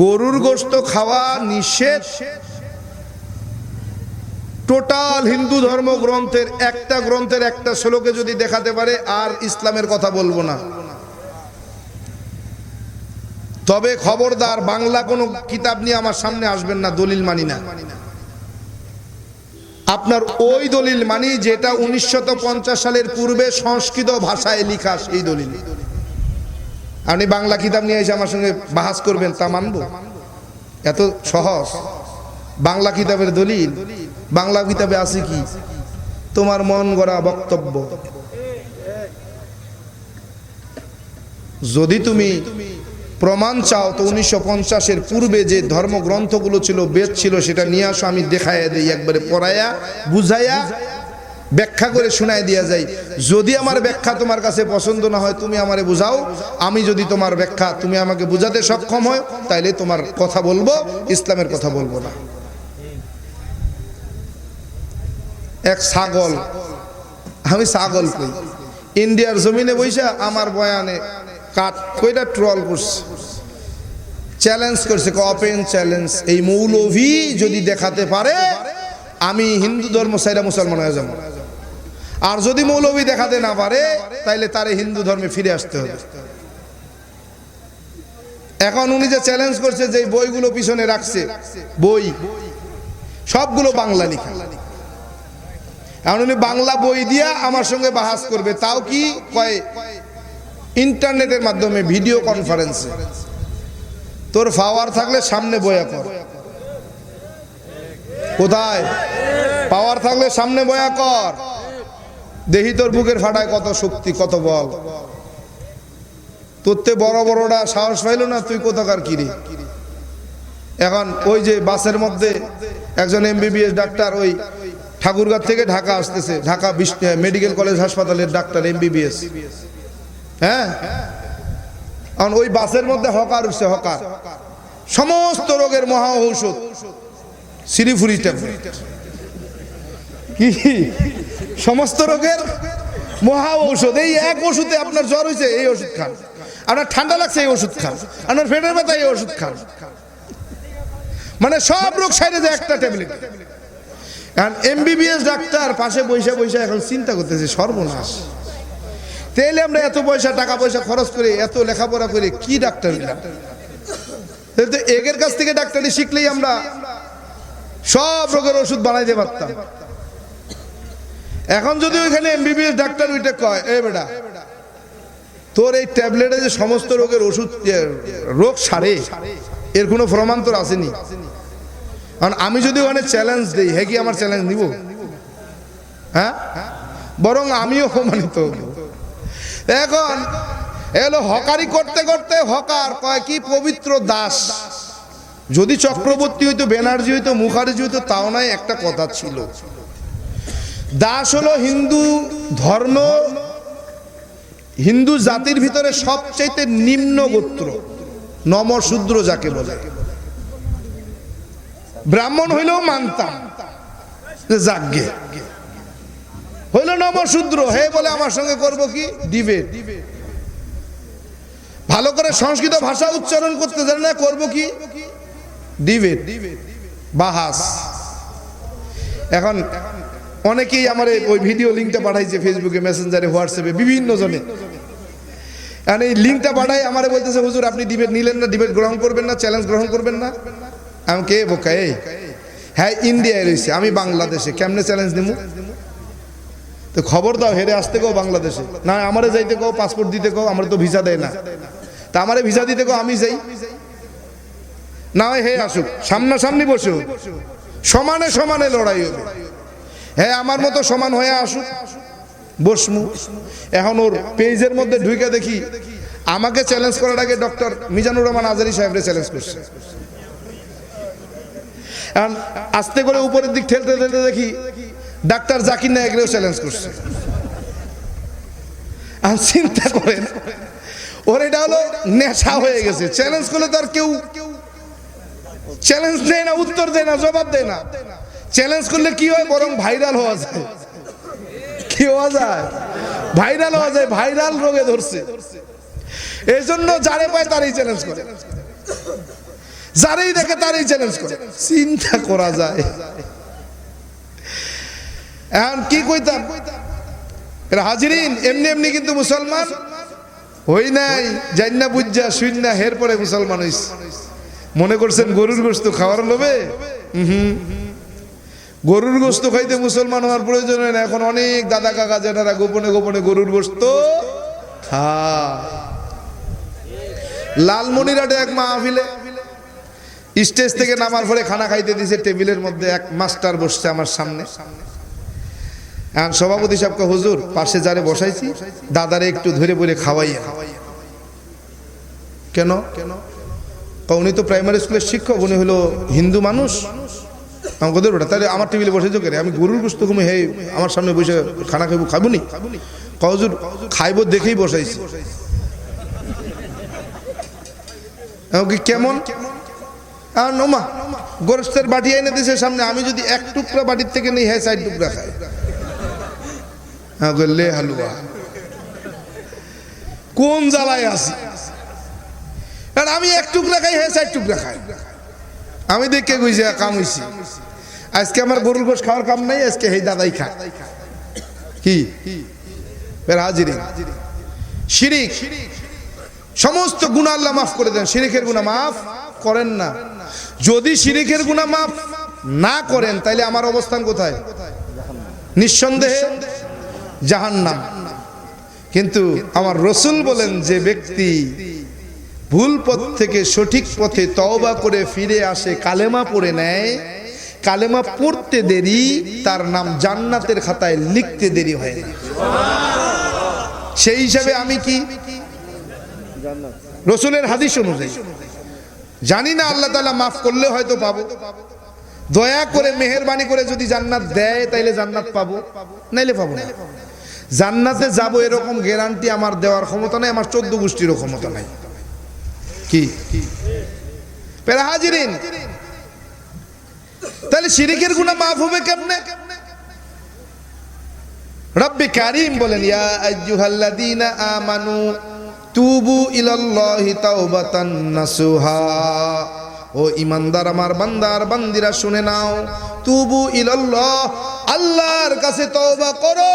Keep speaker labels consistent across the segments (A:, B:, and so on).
A: গরুর গোস্ত খাওয়া নিষেধ। টোটাল হিন্দু ধর্ম গ্রন্থের একটা গ্রন্থের একটা শ্লোকে যদি দেখাতে পারে, আর ইসলামের কথা বলব না। তবে খবরদার বাংলা কোনো কিতাব নিয়ে আমার সামনে আসবেন না, দলিল মানি না। আপনার ওই দলিল মানি যেটা উনিশশো পঞ্চাশ সালের পূর্বে সংস্কৃত ভাষায় লিখা সেই দলিল। আপনি বাংলা কিতাব নিয়ে এসে আমার সঙ্গে বাহাস করবেন, তা মানবো? এত সহজ। বাংলা কিতাবের দলিল, বাংলা কিতাবে আছে কি? তোমার মন গড়া বক্তব্য। যদি তুমি প্রমাণ চাও, তো উনিশশো পঞ্চাশের পূর্বে যে ধর্মগ্রন্থগুলো ছিল, বেদ ছিল, সেটা নিয়ে আসো, আমি দেখাইয়া দিই, একবারে পড়াইয়া, বুঝাইয়া ব্যাখ্যা করে শোনায় দিয়া যায়। যদি আমার ব্যাখ্যা তোমার কাছে পছন্দ না হয়, তুমি আমারে বুঝাও। আমি যদি তোমার ব্যাখ্যা তুমি আমাকে বুঝাতে সক্ষম হয়, তাইলে তোমার কথা বলব, ইসলামের কথা বলব না। এক ছাগল, আমি ছাগল কই? ইন্ডিয়ার জমিনে বৈশা আমার বয়ানে কাট কইটা ট্রল করছে। চ্যালেঞ্জ করছে ওপেন চ্যালেঞ্জ, এই মৌলভী যদি দেখাতে পারে, আমি হিন্দু ধর্ম সাইরা মুসলমান হয়ে যাব। আর যদি মৌলভী দেখাতে না পারে, তাইলে তারে হিন্দু ধর্মে ফিরে আসতে হবে। এখন উনি যে চ্যালেঞ্জ করছে যে বইগুলো পিছনে রাখছে, বই, সবগুলো বাংলা লেখা। এখন উনি বাংলা বই দিয়া আমার সঙ্গে বাহাস করবে, তাও কি কয় ইন্টারনেটের মাধ্যমে, ভিডিও কনফারেন্সে তোর পাওয়ার থাকলে সামনে বয়া কর কোথায়? পাওয়ার থাকলে সামনে বয়া কর দেখি তোর বুকের ফাটায় কত শক্তি, কত বল। তোরতে বড় বড়টা সাহস পাইল না, তুই কোথাকার কিরে এখন ওই যে বাসের মধ্যে একজন এমবিবিএস ডাক্তার ওই ঠাকুরগাঁ থেকে ঢাকা আসতেছে, ঢাকা মেডিকেল কলেজ হাসপাতালের ডাক্তার এমবিবিএস হ্যাঁ? কারণ ওই বাসের মধ্যে হকার উঠছে হকার। সমস্ত রোগের মহা ঔষধ সিরিফুরি ট্যাবলেট কি? সমস্ত রোগের মহা ঔষধ। এই এক ওষুধে আপনার জ্বর হয়েছে, এই ওষুধ খান। আপনার ঠান্ডা লাগছে, এই ওষুধ খান। আপনার পেটের ব্যথা, এই ওষুধ খান। মানে সব রোগ সাইডে যায় একটা ট্যাবলেট। কারণ এমবিবিএস ডাক্তার পাশে বৈশা বৈশা এখন চিন্তা করতেছে, সর্বনাশ। তাইলে আমরা এত পয়সা, টাকা পয়সা খরচ করে, এত লেখাপড়া করে কি ডাক্তার হইলাম? এগের কাছ থেকে ডাক্তারি শিখলেই আমরা সব রোগের ওষুধ বানাইতে পারতাম। এখন যদি ওইখানে এমবিবিএস ডাক্তার ওইটা কয় এ বেটা, তোর এই ট্যাবলেটে যে সমস্ত রোগের ওষুধ রোগ সারে, এর কোনো প্রমাণ তোর আসেনি। কারণ আমি যদি ওখানে চ্যালেঞ্জ দিই হ্যাঁ কি আমার চ্যালেঞ্জ নিব? হ্যাঁ? বরং আমিও প্রমাণিত এখন এলো হকারি করতে করতে হকার কয়, কি পবিত্র দাস। যদি চক্রবর্তী হইতো ব্যানার্জি হইতো, মুখার্জি হইতো, তাও নাই, একটা কথা ছিল। দাস হলো হিন্দু ধর্ম, হিন্দু জাতির ভিতরে সবচাইতে নিম্ন গোত্র নমশূদ্র যাকে বলে। ব্রাহ্মণ হইলেও মানতাম যাজ্ঞে হইল নমশূদ্র হে বলে আমার সঙ্গে করব কি? ডিবেট। ভালো করে সংস্কৃত ভাষা উচ্চারণ করতে জানে না, করব কি? ডিবেট। বাহাস। এখন অনেকেই আমার ওই ভিডিও লিঙ্কটা পাঠাইছে ফেসবুকে মেসেঞ্জারে হোয়াটসঅ্যাপে বিভিন্ন জনে এখন এই লিঙ্কটা পাঠাই আমারে বলতেছে, হুজুর, আপনি ডিবেট নিলেন না ডিবেট গ্রহণ করবেন না চ্যালেঞ্জ গ্রহণ করবেন না। আমি কে, বোকা, এই? হ্যাঁ ইন্ডিয়ায় রয়েছে, আমি বাংলাদেশে, কেমনে চ্যালেঞ্জ নিমু? তো খবর দাও, হেরে আসতে কো বাংলাদেশে। না, আমারে যাইতে কো পাসপোর্ট দিতে কো আমার তো ভিসা দেয় না। তা আমারে ভিসা দিতে কো আমি যাই। না হে আসুক, সামনাসামনি বসে হোক। সমানে সমানে লড়াই হবে। হ্যাঁ আমার মতো সমান হয়ে আসুক বসমু। এখন ওর পেজের মধ্যে ঢুকে দেখি, আমাকে চ্যালেঞ্জ করার আগে ডক্টর মিজানুর রহমান আজারি সাহেবরে চ্যালেঞ্জ করছে। আস্তে করে উপরের দিক ঠেলতে ঠেলতে দেখি, ডাক্তার জাকির নায়করেও চ্যালেঞ্জ করছে। আর চিন্তা করেন, ওর এটা হলো নেশা হয়ে গেছে। চ্যালেঞ্জ করলে তো আর কেউ চ্যালেঞ্জ দেয় না, উত্তর দেয় না, জবাব দেয় না। চ্যালেঞ্জ করলে কি হয়? বরং ভাইরাল হওয়া যায়। কি হওয়া যায়? ভাইরাল হওয়া যায় ভাইরাল রোগে ধরছে। এই জন্য যারে পায় তারই চ্যালেঞ্জ করে। যারাই দেখে তারই চ্যালেঞ্জ করে। চিন্তা করা যায়। এখন কি কইতাম? হাজিরিন, এমনি এমনি কিন্তু মুসলমান হই নাই জান্না বুঝা শুননা হের পরে মুসলমান হইছে। মনে করছেন গরুর গোস্ত খাওয়ার লোভে? হুম গরুর গোস্ত খাইতে মুসলমান হওয়ার প্রয়োজন হয় না। এখন অনেক দাদা কাকা জেনারা গোপনে গোপনে গরুর গোস্ত লালমনিরাটে এক মাহফিলে স্টেজ থেকে নামার পরে খানা খাইতে দিছে, টেবিলের মধ্যে এক মাস্টার বসছে আমার সামনে। এখন সভাপতি সাহেবকে, হুজুর, পাশে যারে বসাইছি, দাদারে একটু ধরে বলে খাওয়াইয়া কেন? কেন? উনি তো প্রাইমারি স্কুলের শিক্ষক, উনি হলো হিন্দু মানুষ। আমাকে ধরবে তাহলে আমার টেবিলে বসে কেন? আমি গরুর গোস্ত ঘুমে হে আমার সামনে বসে খানা খাইবো খাব নি কজুর খাইবো দেখেই বসাইছি। আমাকে কেমন? আর নোমা, গোরস্তের বাটি এনে দিছে সামনে, আমি যদি এক টুকরা বাটির থেকে নেই হ্যাঁ চার টুকরা খাই। হ্যাঁ লে হালুয়া, কোন জ্বালায় আছি? আর আমি এক টুকরা খাই হ্যাঁ চার টুকরা খাই। আমি দেখে গুইছে কাম হইছি আজকে আমার গরুর গোশ খাওয়ার কাম নাই, আজকে হেই দাদাই খা। কি? হাজিরি শিরিক, সমস্ত গুণা আল্লাহ মাফ করে দেন। শিরিকের গুণা মাফ করেন না। যদি শিরিকের গুণা মাফ না করেন, তাইলে আমার অবস্থান কোথায়? নিঃসন্দেহে জাহান্নাম। কিন্তু আমার রসুল বলেন, যে ব্যক্তি ভুল পথ থেকে সঠিক পথে তওবা করে ফিরে আসে, কালেমা পড়ে নেয় কালেমা পড়তে দেরি, তার নাম জান্নাতের খাতায় লিখতে দেরি হয় না। সেই হিসাবে আমি কি? রসুলের হাদিস অনুযায়ী। জানি না আল্লাহ তালা মাফ করলে হয়তো পাবো। দয়া করে, মেহরবানি করে যদি জান্নাত দেয়, তাইলে জান্নাত পাবো। নাইলে পাবো না। জান্নাতে যাব এরকম গ্যারান্টি আমার দেওয়ার ক্ষমতা নাই, আমার চোদ্দ গোষ্ঠীরও ক্ষমতা নাই। কি? পেরা হাজিরিন তাহলে শিরিকের গুণা মাফ হবে কেমনে? রব্বি কারিম বলেন, ইয়া আইয়ুহাল্লাযীনা আমানু তুবু ইলাল্লাহি তাওবাতান নাসুহা। ও ইমানদার আমার বান্দার বান্দিরা, শুনে নাও, তুবু ইলাল্লাহ, আল্লাহর কাছে তওবা করো।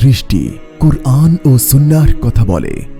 B: দৃষ্টি কুরআন ও সুন্নার কথা বলে।